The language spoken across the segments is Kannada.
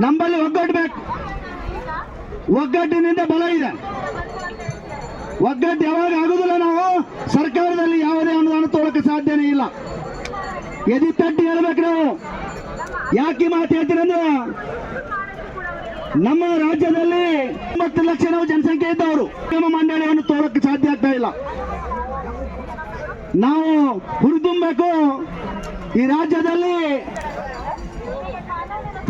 ನಮ್ಮಲ್ಲಿ ಒಗ್ಗಟ್ಟಬೇಕು ಒಗ್ಗಟ್ಟಿನಿಂದ ಬಲ ಇದೆ. ಒಗ್ಗಟ್ಟು ಯಾವಾಗ ಆಗುದಿಲ್ಲ ನಾವು ಸರ್ಕಾರದಲ್ಲಿ ಯಾವುದೇ ಅನುದಾನ ತೋಳಕ್ಕೆ ಸಾಧ್ಯನೇ ಇಲ್ಲ. ಎದಿ ತಟ್ಟಿ ಹೇಳ್ಬೇಕು ನಾವು. ಯಾಕೆ ಮಾತು ಹೇಳ್ತೀರಂದ್ರೆ ನಮ್ಮ ರಾಜ್ಯದಲ್ಲಿ ಒಂಬತ್ತು ಲಕ್ಷ ನಾವು ಜನಸಂಖ್ಯೆ ಇದ್ದವರು. ನಮ್ಮ ಮಂಡಳಿಯನ್ನು ತೋಳಕ್ಕೆ ಸಾಧ್ಯ ಆಗ್ತಾ ಇಲ್ಲ. ನಾವು ಹುರಿದುಂಬೇಕು. ಈ ರಾಜ್ಯದಲ್ಲಿ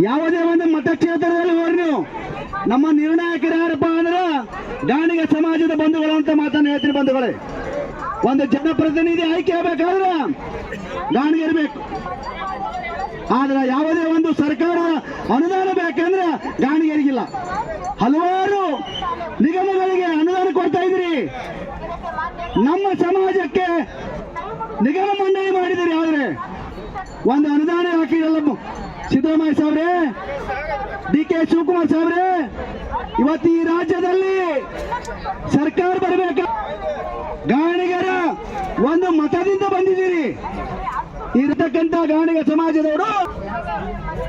ಯಾವುದೇ ಒಂದು ಮತಕ್ಷೇತ್ರದಲ್ಲಿ ಹೋಗ್ರಿ ನೀವು. ನಮ್ಮ ನಿರ್ಣಾಯಕರು ಯಾರಪ್ಪ ಅಂದ್ರೆ ಗಾಣಿಗ ಸಮಾಜದ ಬಂಧುಗಳು ಅಂತ ಮಾತನ್ನು ಹೇಳ್ತೀನಿ ಬಂಧುಗಳೇ. ಒಂದು ಜನಪ್ರತಿನಿಧಿ ಆಯ್ಕೆ ಆಗಬೇಕಾದ್ರೆ ಗಾಣಿಗೆ ಇರಬೇಕು. ಆದ್ರೆ ಯಾವುದೇ ಒಂದು ಸರ್ಕಾರದ ಅನುದಾನ ಬೇಕಂದ್ರೆ ಗಾಣಿಗರಿಗಿಲ್ಲ ಹಲವಾರು ನಿಗಮಗಳಿಗೆ ಅನುದಾನ ಕೊಡ್ತಾ ಇದ್ರಿ ನಮ್ಮ ಸಮಾಜಕ್ಕೆ ನಿಗಮ ಮಂಡಳಿ ಮಾಡಿದಿರಿ ಆದ್ರೆ. ಒಂದು ಅನುದಾನ ಹಾಕಿರಲ್ಲ ಸಿದ್ದರಾಮಯ್ಯ ಸಾಬ್ರೆ ಡಿ ಕೆ ಶಿವಕುಮಾರ್ ಸಾಬ್ರೆ ಇವತ್ತು ಈ ರಾಜ್ಯದಲ್ಲಿ ಸರ್ಕಾರ ಬರಬೇಕ. ಗಾಣಿಗರ ಒಂದು ಮತದಿಂದ ಬಂದಿದ್ದೀರಿ. ಇರತಕ್ಕಂತ ಗಾಣಿಗ ಸಮಾಜದವರು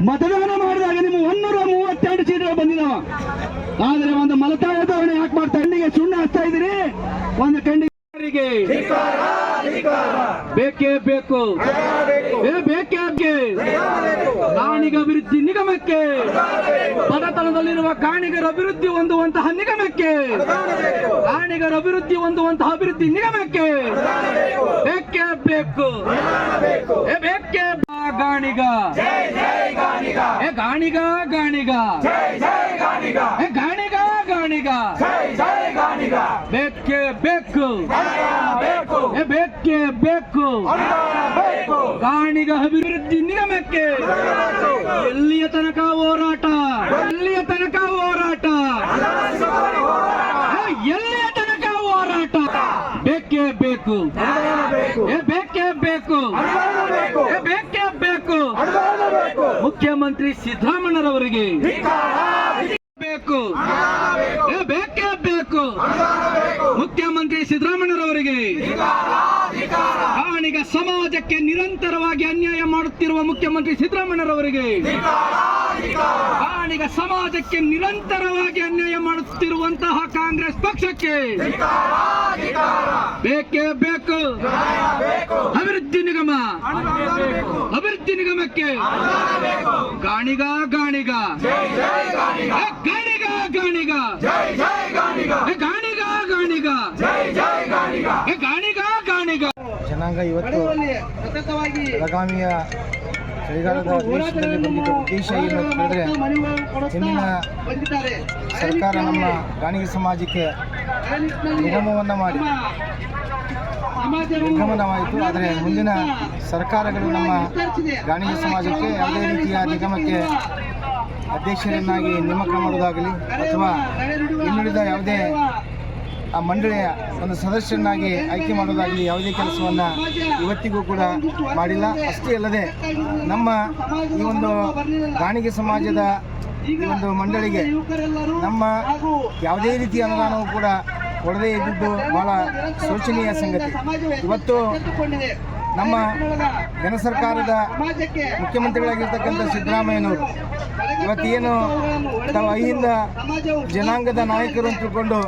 ಮತದಾನ ಮಾಡಿದಾಗ ನಿಮ್ಮ ಒಂದೂರ ಮೂವತ್ತೆರಡು ಸೀಟ್ಗಳು ಬಂದಿದಾವ. ಆದ್ರೆ ಒಂದು ಮಲತಾಯ ಧೋರಣೆ ಯಾಕೆ ಮಾಡ್ತಾ ಕಣ್ಣಿಗೆ ಸುಣ್ಣ ಹಚ್ತಾ ಇದ್ದೀರಿ. ಒಂದು ಕಣ್ಣಿಗೆ ಬೇಕೇ ಬೇಕು. ಬೇಕೇ ಬೇಕು. ಅಭಿವೃದ್ಧಿ ನಿಗಮಕ್ಕೆ. ಬಡತನದಲ್ಲಿರುವ ಕಾಣಿಗರ ಅಭಿವೃದ್ಧಿ ಹೊಂದುವಂತಹ ನಿಗಮಕ್ಕೆ. ಕಾಣಿಗರ ಅಭಿವೃದ್ಧಿ ಹೊಂದುವಂತಹ ಅಭಿವೃದ್ಧಿ ನಿಗಮಕ್ಕೆ. ಬೇಕೇ ಬೇಕು. ಬೇಕೇ ಗಾಣಿಗ. ಏ ಗಾಣಿಗ ಗಾಣಿಗ. ಏ ಗಾಣಿಗ ಗಾಣಿಗ. ಬೇಕೇ ಬೇಕು. ಬೇಕೇ ಬೇಕು. ಗಾಣಿಗ ಅಭಿವೃದ್ಧಿ ನಿಗಮಕ್ಕೆ. ಎಲ್ಲಿಯ ತನಕ ಹೋರಾಟ? ಎಲ್ಲಿಯ ತನಕ ಹೋರಾಟ? ಎಲ್ಲಿಯ ತನಕ ಹೋರಾಟ? ಬೇಕೇ ಬೇಕು. ಬೇಕೇ ಬೇಕು. ಬೇಕೇ ಬೇಕು. ಮುಖ್ಯಮಂತ್ರಿ ಸಿದ್ದರಾಮಣ್ಣರವರಿಗೆ ಬೇಕು. ಬೇಕೇ ಬೇಕು. ಮುಖ್ಯಮಂತ್ರಿ ಸಿದ್ದರಾಮಣ್ಣರವರಿಗೆ ಗಾಣಿಗ ಸಮಾಜಕ್ಕೆ ನಿರಂತರವಾಗಿ ಅನ್ಯಾಯ ಮಾಡುತ್ತಿರುವ ಮುಖ್ಯಮಂತ್ರಿ ಸಿದ್ದರಾಮಯ್ಯರವರಿಗೆ ಈಗ ಸಮಾಜಕ್ಕೆ ನಿರಂತರವಾಗಿ ಅನ್ಯಾಯ ಮಾಡುತ್ತಿರುವಂತಹ ಕಾಂಗ್ರೆಸ್ ಪಕ್ಷಕ್ಕೆ ಬೇಕೇ ಬೇಕು. ಅಭಿವೃದ್ಧಿ ನಿಗಮ. ಅಭಿವೃದ್ಧಿ ನಿಗಮಕ್ಕೆ ಗಾಣಿಗ ಗಾಣಿಗ. ಗಾಣಿಗ ಗಾಣಿಗ ಏ, ಗಾಣಿಗ ಗಾಣಿಗ ಏ, ಗಾಣಿಗ ಗಾಣಿಗ ಜನಾಂಗ ಇವತ್ತು ಬೆಳಗಾವಿಯ ಚಳಿಗಾಲದ ಅಧಿವೇಶನದಲ್ಲಿ ಬಂದಿದ್ದ ಉದ್ದೇಶ ಏನು ಅಂತ ಹೇಳಿದ್ರೆ ಹಿಂದಿನ ಸರ್ಕಾರ ನಮ್ಮ ಗಾಣಿಗ ಸಮಾಜಕ್ಕೆ ನಿಗಮವನ್ನು ಮಾಡಿ. ನಿಗಮನವಾಯಿತು ಆದರೆ ಮುಂದಿನ ಸರ್ಕಾರಗಳು ನಮ್ಮ ಗಾಣಿಗ ಸಮಾಜಕ್ಕೆ ಯಾವುದೇ ರೀತಿಯ ನಿಗಮಕ್ಕೆ ಅಧ್ಯಕ್ಷರನ್ನಾಗಿ ನೇಮಕ ಮಾಡೋದಾಗಲಿ ಅಥವಾ ಇನ್ನುಳಿದ ಯಾವುದೇ ಆ ಮಂಡಳಿಯ ಒಂದು ಸದಸ್ಯರನ್ನಾಗಿ ಆಯ್ಕೆ ಮಾಡೋದಾಗಲಿ ಯಾವುದೇ ಕೆಲಸವನ್ನು ಇವತ್ತಿಗೂ ಕೂಡ ಮಾಡಿಲ್ಲ. ಅಷ್ಟೇ ಅಲ್ಲದೆ ನಮ್ಮ ಈ ಒಂದು ಗಾಣಿಗೆ ಸಮಾಜದ ಈ ಒಂದು ಮಂಡಳಿಗೆ ನಮ್ಮ ಯಾವುದೇ ರೀತಿಯ ಅನುದಾನವು ಕೂಡ ಕೊಡದೇ ಇದ್ದಿದ್ದು ಬಹಳ ಶೋಚನೀಯ ಸಂಗತಿ. ಇವತ್ತು ನಮ್ಮ ಜನ ಸರ್ಕಾರದ ಮುಖ್ಯಮಂತ್ರಿಗಳಾಗಿರ್ತಕ್ಕಂಥ ಸಿದ್ದರಾಮಯ್ಯನವರು ಇವತ್ತೇನು ತಾವು ಅಹಿಂದ ಜನಾಂಗದ ನಾಯಕರು ಅಂತ ತಿಳ್ಕೊಂಡು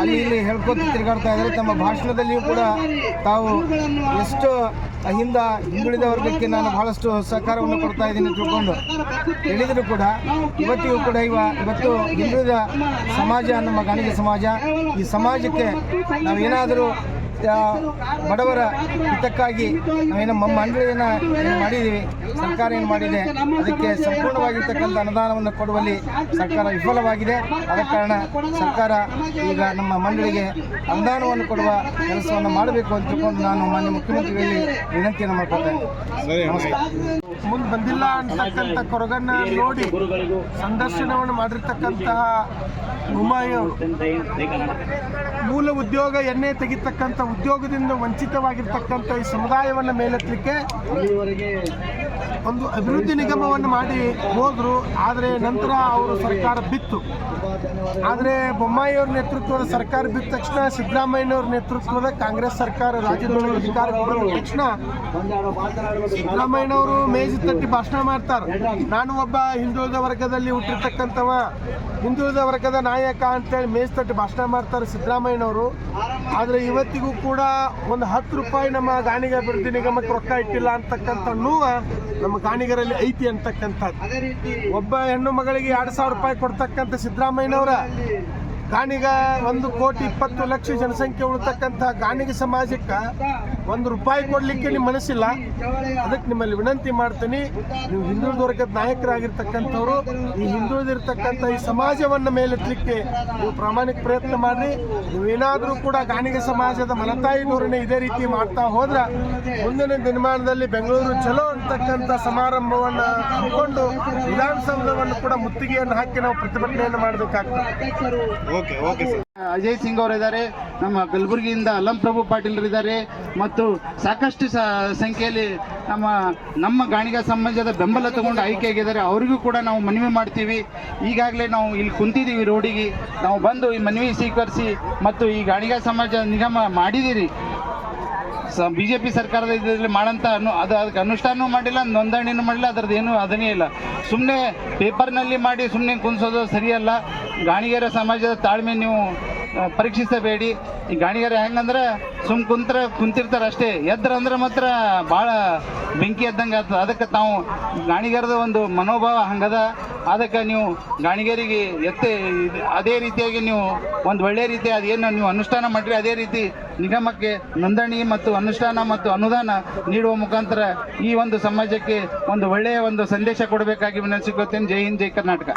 ಅಲ್ಲಿ ಇಲ್ಲಿ ಹೇಳ್ಕೊತ ತಿರುಗಾಡ್ತಾ ಇದ್ದಾರೆ. ತಮ್ಮ ಭಾಷಣದಲ್ಲಿಯೂ ಕೂಡ ತಾವು ಎಷ್ಟು ಅಹಿಂದ ಹಿಂದುಳಿದ ವರ್ಗಕ್ಕೆ ನಾನು ಬಹಳಷ್ಟು ಸಹಕಾರವನ್ನು ಕೊಡ್ತಾ ಇದ್ದೀನಿ ತಿಳ್ಕೊಂಡು ಹೇಳಿದರೂ ಕೂಡ. ಇವತ್ತಿಗೂ ಕೂಡ ಇವ ಇವತ್ತು ಹಿಂದುಳಿದ ಸಮಾಜ, ನಮ್ಮ ಗಣಿಗೆ ಸಮಾಜ, ಈ ಸಮಾಜಕ್ಕೆ ನಾವೇನಾದರೂ ಬಡವರ ಹಿತಕ್ಕಾಗಿ ನಾವೇನು ನಮ್ಮ ಮಂಡಳಿಯನ್ನು ಏನು ಮಾಡಿದ್ದೀವಿ? ಸರ್ಕಾರ ಏನು ಮಾಡಿದೆ? ಅದಕ್ಕೆ ಸಂಪೂರ್ಣವಾಗಿರ್ತಕ್ಕಂಥ ಅನುದಾನವನ್ನು ಕೊಡುವಲ್ಲಿ ಸರ್ಕಾರ ವಿಫಲವಾಗಿದೆ. ಆದ ಕಾರಣ ಸರ್ಕಾರ ಈಗ ನಮ್ಮ ಮಂಡಳಿಗೆ ಅನುದಾನವನ್ನು ಕೊಡುವ ಕೆಲಸವನ್ನು ಮಾಡಬೇಕು ಅಂತ ತಿಳ್ಕೊಂಡು ನಾನು ಮಾನ್ಯ ಮುಖ್ಯಮಂತ್ರಿಗಳಲ್ಲಿ ವಿನಂತಿಯನ್ನು ಮಾಡ್ಕೊಳ್ತೇನೆ ನಮಸ್ಕಾರ. ಮುಂದೆ ಬಂದಿಲ್ಲ ಅಂತಕ್ಕಂಥ ಕೊರಗನ್ನ ನೋಡಿ ಸಂದರ್ಶನವನ್ನು ಮಾಡಿರ್ತಕ್ಕಂತಹ ಹುಮಾಯು ಮೂಲ ಉದ್ಯೋಗ ಎಣ್ಣೆ ತೆಗಿತಕ್ಕಂಥ ಉದ್ಯೋಗದಿಂದ ವಂಚಿತವಾಗಿರ್ತಕ್ಕಂಥ ಈ ಸಮುದಾಯವನ್ನು ಮೇಲೆತ್ತಲಿಕ್ಕೆ ಒಂದು ಅಭಿವೃದ್ಧಿ ನಿಗಮವನ್ನು ಮಾಡಿ ಹೋದರು, ಆದರೆ ನಂತರ ಅವರು ಸರ್ಕಾರ ಬಿತ್ತು. ಆದರೆ ಬೊಮ್ಮಾಯಿಯವ್ರ ನೇತೃತ್ವದ ಸರ್ಕಾರ ಬಿದ್ದ ತಕ್ಷಣ, ಸಿದ್ದರಾಮಯ್ಯನವ್ರ ನೇತೃತ್ವದ ಕಾಂಗ್ರೆಸ್ ಸರ್ಕಾರ ರಾಜ್ಯದೊಳಗೆ ಅಧಿಕಾರ ಬಂದ ತಕ್ಷಣ ಸಿದ್ದರಾಮಯ್ಯನವರು ಮೇಜು ತಟ್ಟಿ ಭಾಷಣ ಮಾಡ್ತಾರೆ. ನಾನು ಒಬ್ಬ ಹಿಂದುಳಿದ ವರ್ಗದಲ್ಲಿ ಹುಟ್ಟಿರ್ತಕ್ಕಂಥವ, ಹಿಂದುಳಿದ ವರ್ಗದ ನಾಯಕ ಅಂತೇಳಿ ಮೇಜು ತಟ್ಟಿ ಭಾಷಣ ಮಾಡ್ತಾರೆ ಸಿದ್ದರಾಮಯ್ಯನವರು. ಆದರೆ ಇವತ್ತಿಗೂ ಕೂಡ ಒಂದು ಹತ್ತು ರೂಪಾಯಿ ನಮ್ಮ ಗಾನಿಗೆ ಅಭಿವೃದ್ಧಿ ನಿಗಮಕ್ಕೆ ರೊಕ್ಕ ಇಟ್ಟಿಲ್ಲ ಅಂತಕ್ಕಂಥ ನೋವು ನಮ್ಮ ಕಾಣಿಗರಲ್ಲಿ ಐತಿ ಅಂತಕ್ಕಂಥದ್ದು. ಒಬ್ಬ ಹೆಣ್ಣು ಮಗಳಿಗೆ ಎರಡು ಸಾವಿರ ರೂಪಾಯಿ ಕೊಡ್ತಕ್ಕಂಥ ಸಿದ್ದರಾಮಯ್ಯನವರ ಗಾಣಿಗ ಒಂದು ಕೋಟಿ ಇಪ್ಪತ್ತು ಲಕ್ಷ ಜನಸಂಖ್ಯೆ ಉಳ್ತಕ್ಕಂಥ ಗಾಣಿಗ ಸಮಾಜಕ್ಕೆ ಒಂದು ರೂಪಾಯಿ ಕೊಡಲಿಕ್ಕೆ ನಿಮ್ಮ ಮನಸ್ಸಿಲ್ಲ ಅದಕ್ಕೆ ನಿಮ್ಮಲ್ಲಿ ವಿನಂತಿ ಮಾಡ್ತೀನಿ. ನೀವು ಹಿಂದುಳಿದ ವರ್ಗದ ನಾಯಕರಾಗಿರ್ತಕ್ಕಂಥವ್ರು ಈ ಹಿಂದುಳಿದಿರ್ತಕ್ಕಂಥ ಈ ಸಮಾಜವನ್ನು ಮೇಲೆತ್ತಲಿಕ್ಕೆ ನೀವು ಪ್ರಾಮಾಣಿಕ ಪ್ರಯತ್ನ ಮಾಡ್ರಿ. ನೀವೇನಾದರೂ ಕೂಡ ಗಾಣಿಗೆ ಸಮಾಜದ ಮನತಾಯಿ ಧೋರಣೆ ಇದೇ ರೀತಿ ಮಾಡ್ತಾ ಹೋದ್ರೆ ಮುಂದಿನ ದಿನಮಾನದಲ್ಲಿ ಬೆಂಗಳೂರು ಚಲೋ ಅಂತಕ್ಕಂಥ ಸಮಾರಂಭವನ್ನು ಹಮ್ಮಿಕೊಂಡು ವಿಧಾನಸೌಧವನ್ನು ಕೂಡ ಮುತ್ತಿಗೆಯನ್ನು ಹಾಕಿ ನಾವು ಪ್ರತಿಭಟನೆಯನ್ನು ಮಾಡಬೇಕಾಗ್ತದೆ. ಅಜಯ್ ಸಿಂಗ್ ಅವರು ಇದ್ದಾರೆ ನಮ್ಮ ಕಲಬುರಗಿಯಿಂದ ಅಲ್ಲಂ ಪ್ರಭು ಪಾಟೀಲ್ ಇದ್ದಾರೆ ಮತ್ತು ಸಾಕಷ್ಟು ಸಂಖ್ಯೆಯಲ್ಲಿ ನಮ್ಮ ನಮ್ಮ ಗಾಣಿಗ ಸಮಾಜದ ಬೆಂಬಲ ತಗೊಂಡು ಆಯ್ಕೆಯಾಗಿದ್ದಾರೆ ಅವರಿಗೂ ಕೂಡ ನಾವು ಮನವಿ ಮಾಡ್ತೀವಿ. ಈಗಾಗಲೇ ನಾವು ಇಲ್ಲಿ ಕುಂತಿದ್ದೀವಿ ರೋಡಿಗೆ. ನಾವು ಬಂದು ಈ ಮನವಿ ಸ್ವೀಕರಿಸಿ ಮತ್ತು ಈ ಗಾಣಿಗ ಸಮಾಜ ನಿಗಮ ಮಾಡಿದ್ದೀರಿ. ಸ ಬಿ ಜೆ ಪಿ ಸರ್ಕಾರದ ಇದರಲ್ಲಿ ಮಾಡಂತ ಅನು ಅದು ಅದಕ್ಕೆ ಅನುಷ್ಠಾನವೂ ಮಾಡಿಲ್ಲ, ನೋಂದಣಿನೂ ಮಾಡಿಲ್ಲ, ಅದರದ್ದು ಏನೂ ಅದನ್ನೇ ಇಲ್ಲ. ಸುಮ್ಮನೆ ಪೇಪರ್ನಲ್ಲಿ ಮಾಡಿ ಸುಮ್ಮನೆ ಕುಂದಿಸೋದು ಸರಿಯಲ್ಲ. ಗಾಣಿಗೆರ ಸಮಾಜದ ತಾಳ್ಮೆ ನೀವು ಪರೀಕ್ಷಿಸಬೇಡಿ. ಈ ಗಾಣಿಗರ ಹೆಂಗಂದ್ರೆ ಸುಮ್ ಕುಂತ್ರೆ ಕುಂತಿರ್ತಾರೆ ಅಷ್ಟೇ. ಎದ್ರ ಅಂದ್ರೆ ಮಾತ್ರ ಭಾಳ ಬೆಂಕಿ ಎದ್ದಂಗೆ ಆಗ್ತದೆ ಅದಕ್ಕೆ ತಾವು ಗಾಣಿಗಾರದ ಒಂದು ಮನೋಭಾವ ಹಂಗದ. ಅದಕ್ಕೆ ನೀವು ಗಾಣಿಗರಿಗೆ ಎತ್ತೆ ಅದೇ ರೀತಿಯಾಗಿ ನೀವು ಒಂದು ಒಳ್ಳೆ ರೀತಿ ಅದೇನು ನೀವು ಅನುಷ್ಠಾನ ಮಾಡ್ರಿ, ಅದೇ ರೀತಿ ನಿಗಮಕ್ಕೆ ನೋಂದಣಿ ಮತ್ತು ಅನುಷ್ಠಾನ ಮತ್ತು ಅನುದಾನ ನೀಡುವ ಮುಖಾಂತರ ಈ ಒಂದು ಸಮಾಜಕ್ಕೆ ಒಂದು ಒಳ್ಳೆಯ ಒಂದು ಸಂದೇಶ ಕೊಡಬೇಕಾಗಿ ವಿನಂತಿಸಿಕೊಳ್ತೇನೆ. ಜೈ ಹಿಂದ್, ಜೈ ಕರ್ನಾಟಕ.